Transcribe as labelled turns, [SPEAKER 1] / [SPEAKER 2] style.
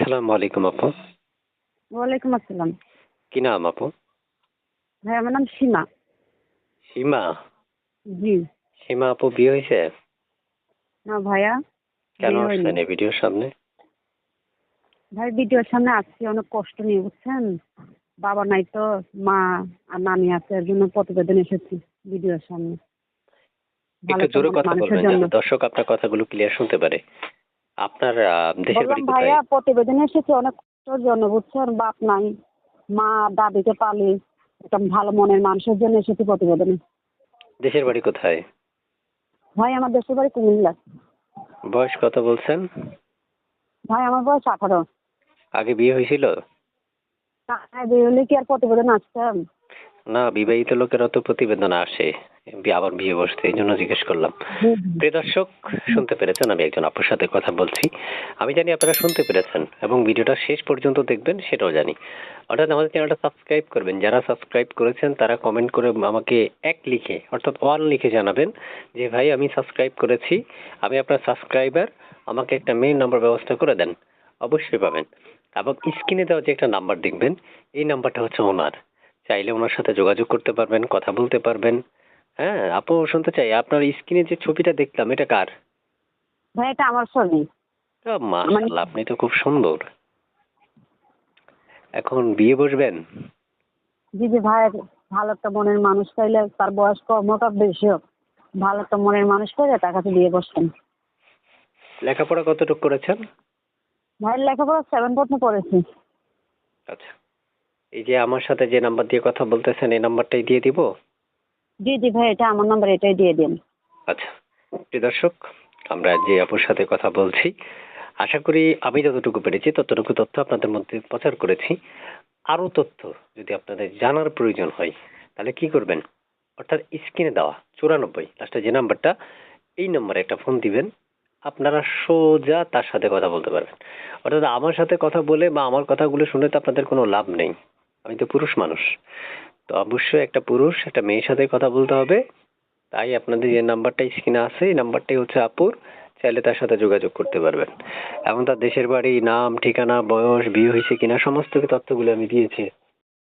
[SPEAKER 1] আসসালামু আলাইকুম আপু।
[SPEAKER 2] ওয়ালাইকুম আসসালাম।
[SPEAKER 1] কি নাম আপু?
[SPEAKER 2] ভাই আমার নাম সীমা।
[SPEAKER 1] সীমা?
[SPEAKER 2] জি।
[SPEAKER 1] সীমা আপু বিয়ে হয়েছে?
[SPEAKER 2] না ভাইয়া
[SPEAKER 1] কেন এই ভিডিওর সামনে?
[SPEAKER 2] ভাই ভিডিওর সামনে আসছি অনেক কষ্ট নিয়ে বুঝছেন? বাবা নাই তো মা আর নানি আছে এর জন্য প্রতিবেদন এসেছি ভিডিওর সামনে।
[SPEAKER 1] একটু জোরে কথা বলবেন যাতে দর্শক আপনার কথাগুলো ক্লিয়ার শুনতে পারে। আপনার দেশের বাড়ি কোথায়?
[SPEAKER 2] ভাইয়া প্রতিবেদনে এসেছি অনেক কষ্টের জন্য বুঝছেন? বাপ নাই মা দাদিকে পালি একটা ভালো মনের মানুষের জন্য এসেছি প্রতিবেদনে।
[SPEAKER 1] দেশের বাড়ি কোথায়?
[SPEAKER 2] ভাই আমার দেশের বাড়ি কুমিল্লা।
[SPEAKER 1] বয়স কত বলছেন?
[SPEAKER 2] ভাই আমার বয়স আঠারো।
[SPEAKER 1] আগে বিয়ে হয়েছিল?
[SPEAKER 2] বিয়ে বেরোলে কি আর প্রতিবেদন আসতাম?
[SPEAKER 1] না বিবাহিত লোকেরা তো প্রতিবেদন আসে আবার বিয়ে বসতে এই জন্য জিজ্ঞেস করলাম। প্রিয় দর্শক শুনতে পেরেছেন আমি একজন আপুর সাথে কথা বলছি। আমি জানি আপনারা শুনতে পেরেছেন এবং ভিডিওটা শেষ পর্যন্ত দেখবেন সেটাও জানি। অর্থাৎ আমাদের চ্যানেলটা সাবস্ক্রাইব করবেন। যারা সাবস্ক্রাইব করেছেন তারা কমেন্ট করে আমাকে এক লিখে অর্থাৎ ওয়ান লিখে জানাবেন যে ভাই আমি সাবস্ক্রাইব করেছি আমি আপনার সাবস্ক্রাইবার আমাকে একটা মেইন নাম্বার ব্যবস্থা করে দেন। অবশ্যই পাবেন। এবং স্ক্রিনে দেওয়া যে একটা নাম্বার দেখবেন এই নাম্বারটা হচ্ছে ওনার। চাইলে ওনার সাথে যোগাযোগ করতে পারবেন কথা বলতে পারবেন। হ্যাঁ আপু শুনতে চাই আপনার স্ক্রিনে যে ছবিটা দেখলাম এটা কার?
[SPEAKER 2] ভাই এটা আমার ছবি।
[SPEAKER 1] মাশাআল্লাহ আপনি তো খুব সুন্দর। এখন বিয়ে বসবেন?
[SPEAKER 2] জি জি ভাই ভালো একটা মনের মানুষ পাইলে তার বয়স কম হোক আর বেশি হোক ভালো একটা মনের মানুষ পাইলে তার কাছে বিয়ে বসতেন
[SPEAKER 1] লেখাপড়া কতটুকু করেছেন?
[SPEAKER 2] ভাইয়ের লেখাপড়া সেভেন পর্যন্ত পড়েছি
[SPEAKER 1] আচ্ছা। এই যে আমার সাথে যে নাম্বার দিয়ে কথা বলতেছেন এই নাম্বারটাই দিয়ে দিব?
[SPEAKER 2] জি জি ভাই এটা আমার নাম্বার এটাই দিয়ে দিন।
[SPEAKER 1] আচ্ছা প্রিয় দর্শক আমরা যে আপুর সাথে কথা বলছি আশা করি আমি যতটুকু পেরেছি ততটুকু তথ্য আপনাদের মধ্যে প্রচার করেছি। আরও তথ্য যদি আপনাদের জানার প্রয়োজন হয় তাহলে কি করবেন? অর্থাৎ স্ক্রিনে দেওয়া চুরানব্বই লাস্টে যে নাম্বারটা এই নম্বরে একটা ফোন দিবেন। আপনারা সোজা তার সাথে কথা বলতে পারবেন। অর্থাৎ আমার সাথে কথা বলে বা আমার কথাগুলো শুনে তো আপনাদের কোনো লাভ নেই। আমি তো পুরুষ মানুষ। তো অবশ্যই একটা পুরুষ, একটা মেয়ের সাথে কথা বলতে হবে। তাই আপনাদের যে নাম্বারটা স্ক্রিনে আছে, এই নাম্বারটাই হচ্ছে আপুর। চাইলে তার সাথে যোগাযোগ করতে পারবেন। এবং তার দেশের বাড়ি, নাম, ঠিকানা, বয়স, বিয়ে হয়েছে কিনা, সমস্ত তথ্যগুলো আমি দিয়েছি।